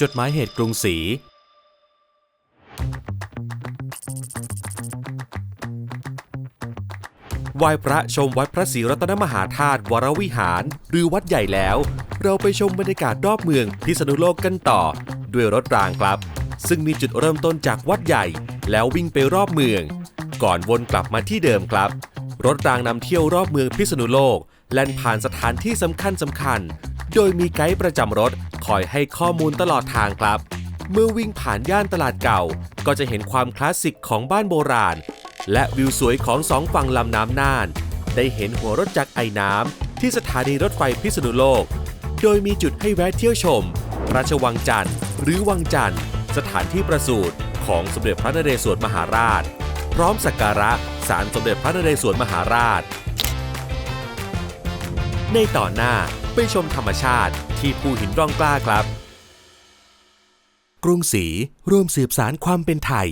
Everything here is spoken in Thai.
จดหมายเหตุกรุงศรี ไหว้พระชมวัดพระศรีรัตนมหาธาตุวรวิหาร หรือวัดใหญ่แล้ว เราไปชมบรรยากาศรอบเมืองพิษณุโลกกันต่อ ด้วยรถรางครับ ซึ่งมีจุดเริ่มต้นจากวัดใหญ่ แล้ววิ่งไปรอบเมือง ก่อนวนกลับมาที่เดิมครับ รถรางนำเที่ยวรอบเมืองพิษณุโลกแล่นผ่านสถานที่สำคัญสำคัญ โดยมีไกด์ประจำรถคอยให้ข้อมูลตลอดทางครับ เมื่อวิ่งผ่านย่านตลาดเก่า ก็จะเห็นความคลาสสิกของบ้านโบราณ และวิวสวยของสองฝั่งลำน้ำน่าน ได้เห็นหัวรถจักรไอน้ำที่สถานีรถไฟพิษณุโลก โดยมีจุดให้แวะเที่ยวชมพระราชวังจันทร์ หรือวังจันทร์ สถานที่ประสูติของสมเด็จพระนเรศวรมหาราช พร้อมสักการะศาลสมเด็จพระนเรศวรมหาราช ในต่อนหน้า ไปชมธรรมชาติที่ภูหินร่องกล้าครับ กรุงศรีร่วมสืบสารความเป็นไทย